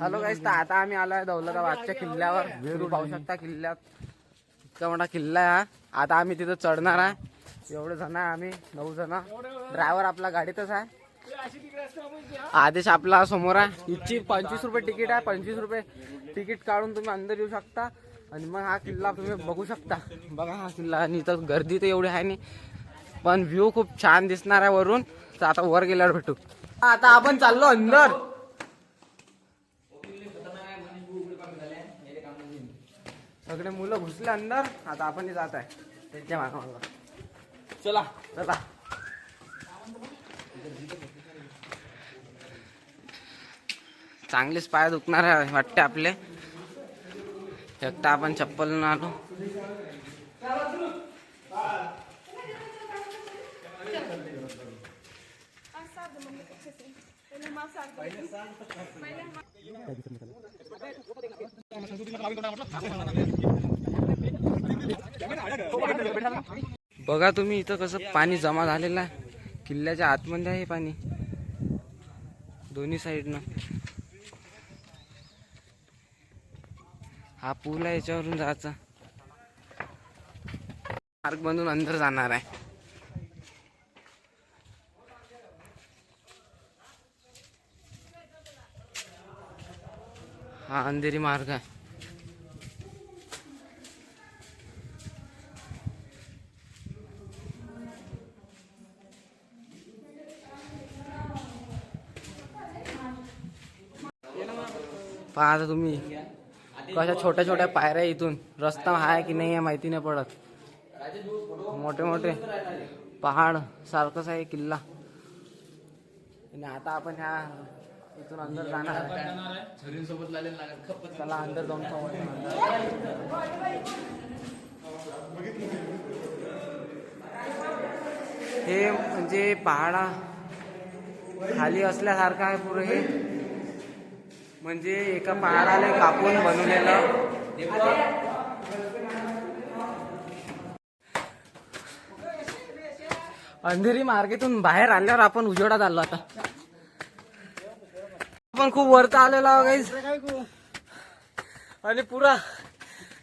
Hello गाईस तर आता आम्ही आलोय दौलताबादच्या किल्ल्यावर. तुम्ही पाहू शकता किल्ल्यात. इतका मोठा किल्ला आहे हा. आता आम्ही तिथं चढणार आहे. एवढे जण आहे आम्ही नऊ जण. ड्रायव्हर आपला गाडीतच आहे. आदेश आपला समोर आहे. इथची पंचवीस रुपये तिकीट आहे. पंचवीस रुपये तिकीट काढून तुम्ही अंदर येऊ शकता. आणि मग हा किल्ला तुम्ही बघू शकता. बघा हा किल्ला. आणि इथं गर्दी तर एवढी आहे नाही. पण व्ह्यू खूप छान दिसणार आहे वरून. तर आता वर गेल्यावर भेटू. आता आपण चाललो अंदर. सगळे मुलं घुसले अंदर. आता आपण जात आहे. त्यांच्या मागं चला. चला. चांगलेच पाय दुखणार आहे वाटते आपले. एकटा आपण चप्पल न आलो बघा तुम्ही इथं कसं पाणी जमा झालेलं आहे. किल्ल्याच्या आतमध्ये आहे पाणी. दोन्ही साईडनं. हा पूल आहे याच्यावरून जायचा. मार्ग बनून अंदर जाणार आहे. हा अंधेरी मार्ग आहे. पहा आता तुम्ही कशा छोट्या छोट्या पायऱ्या इथून. रस्ता आहे की नाही आहे माहिती नाही पडत. मोठे मोठे पहाड सारखंच आहे किल्ला. आणि आता आपण ह्या इथून अंदर जाणार. चला अंदर जाऊन. हे म्हणजे पहाडा खाली असल्यासारखं आहे पुरं हे म्हणजे एका पहाडाला कापून बनवलेलं अंधेरी मार्गेतून बाहेर आल्यावर आपण उजेडात आलो आता आपण खूप वरत आलेलो गाईज आणि पुरा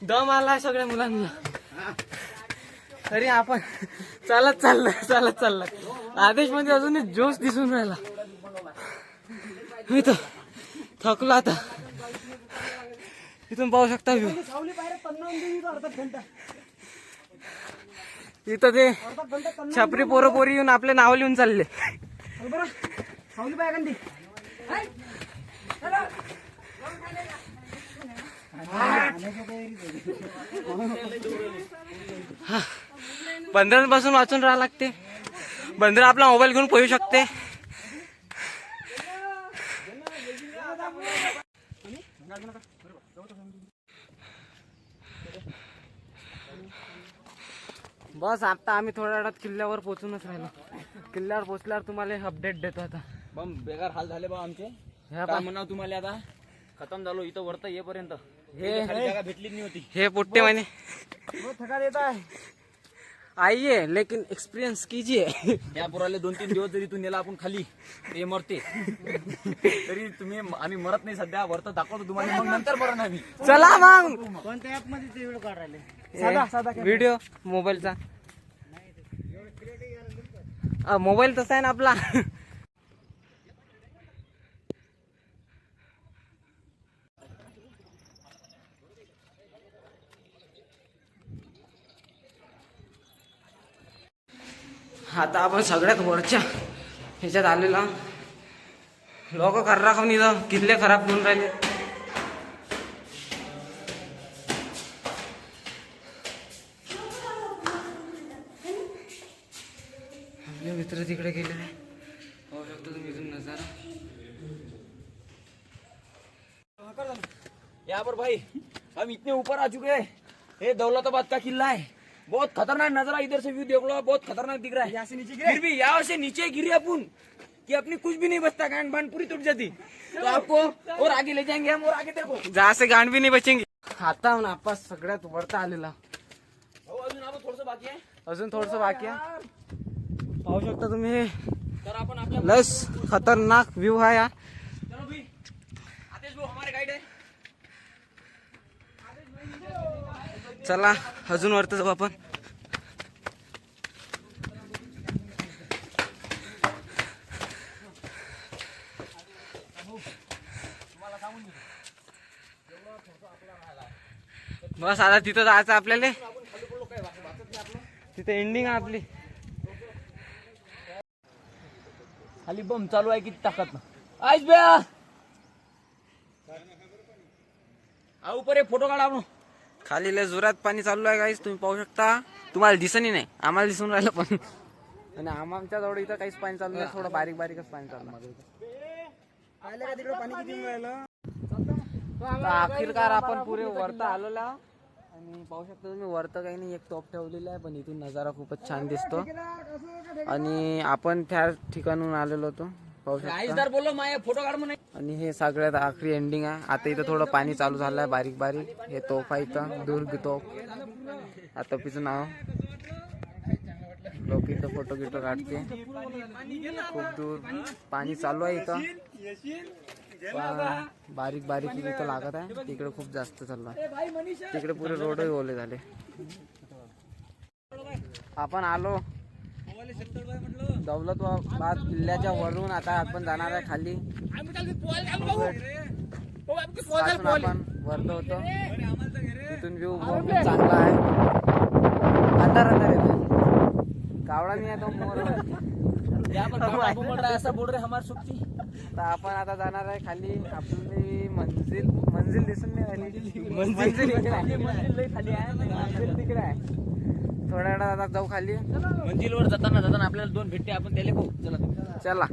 दम आलाय सगळ्या मुलांना. तरी आपण चालत चाललं चालत चाललं. आदेशमध्ये अजूनही जोश दिसून राहिला. मी तर थकलो आता. इथून पाहू शकता व्ह्यू इथं ते छपरी पोरं पोरी येऊन आपले नाव लिहून चालले. बंदरांपासून वाचून राहावं लागते. बंदर आपला मोबाईल घेऊन पोहू शकते. बस आता आम्ही थोड्या वेळात किल्ल्यावर पोहोचूनच राहिलो. किल्ल्यावर पोहोचल्यावर तुम्हाला अपडेट देतो आता. बम बेकार हाल झाले बा आमचे. काय म्हणा तुम्हाला आता? खतम झालो इथं वरता येईपर्यंत. हे भेटलीच नाही होती. हे पुट्टे म्हणे थका देत आहे. आइए लेकिन एक्सपीरियंस कीजिए या पोराले दोन तीन दिवस जरी तू नेला आपण खाली ते मरते. तरी तुम्ही आम्ही मरत नाही सध्या वरत दाखवतो तुम्हाला. मग नंतर मरण आम्ही. चला मग. कोणत्या ऍपमध्ये ते व्हिडिओ काढायले व्हिडिओ मोबाईलचा मोबाईल तसा आहे ना आपला. आता आपण सगळ्यात वरच्या ह्याच्यात आलेला लोक खर्रा खाऊन इथं किल्ले खराब करून राहिले. आपले मित्र तिकडे गेलेले पाहू शकता तुम्ही इथून नजारा. यहाँ पर भाई हम इतने ऊपर आ चुके हैं. ये दौलताबाद का किला है? बहुत खतरनाक नज़ारा इधर से व्यू देख लो बहुत खतरनाक दिख रहा है। यहाँ से नीचे गिरे। फिर भी यहाँ से नीचे गिरे अपन कि अपनी कुछ भी नहीं बचता गांड बांड पूरी टूट जाती। तो आपको और आगे ले जाएँगे हम और आगे देखो। जहाँ से गांड भी नहीं बचेंगे। आता नापास सगळ्यात वरता आलेला अजून आपण थोडस बाकी आहे अजून थोडस बाकी आहे पाहू शकता तुम्ही हे तर आपण आपल्या लस खतरनाक व्ह्यू आहे हा चलो चला अजून वरत जाऊ आपण. बस आता तिथं जायचं आपल्याला. तिथे एंडिंग आहे आपली. खाली बम चालू आहे किती ताकद? ना आईस ब्या! आऊ परे फोटो काढा आपण खाली लय जोरात पाणी चालू आहे काहीच तुम्ही पाहू शकता. तुम्हाला दिसणही नाही आम्हाला दिसून राहिलं पण. आणि आमच्या जवळ इथं काहीच पाणी चालू नाही थोडं बारीक बारीकच पाणी चालू आहे. तर अखेरकार आपण पुरे वरता आलेलो आणि पाहू शकता तुम्ही वरतं काही नाही एक टॉप ठेवलेला आहे पण इथून नजारा खूपच छान दिसतो. आणि आपण त्या ठिकाणून आलेलो होतो. पाहू शकता. बोललो माया फोटो काढ आणि हे सगळ्यात आखरी एंडिंग आहे. आता इथं थोडं पाणी चालू झालं आहे बारीक बारीक. हे तोफ आहे इथं दुर्ग तोफ. या तोफीचं नाव. लोक इथं फोटो गिटो काढते खूप दूर पाणी चालू आहे इथं. बारीक बारीक इथं लागत आहे. तिकडे खूप जास्त चालू आहे. तिकडे पुरे रोडही ओले झाले. आपण आलो. दौलताबाद किल्ल्याच्या वरून आता आपण जाणार आहे खाली. आपण वरतो होतो. तिथून व्ह्यू खूप चांगला आहे. अंधार अंधार येतो कावळा नाही आहे तो मोर. यहाँ पर बाबू बोल रहा ऐसा बोल रहे हमारे सुखी तर आपण आता जाणार आहे खाली. आपली मंजिल मंजिल दिसून नाही राहिली. मंजिल. खाली आहे. मंजिल तिकडे आहे. थोड्या वेळात आता जाऊ खाली. मंजिलवर जाताना जाताना आपल्याला दोन भेटते आपण त्याला पाहू चला. चला.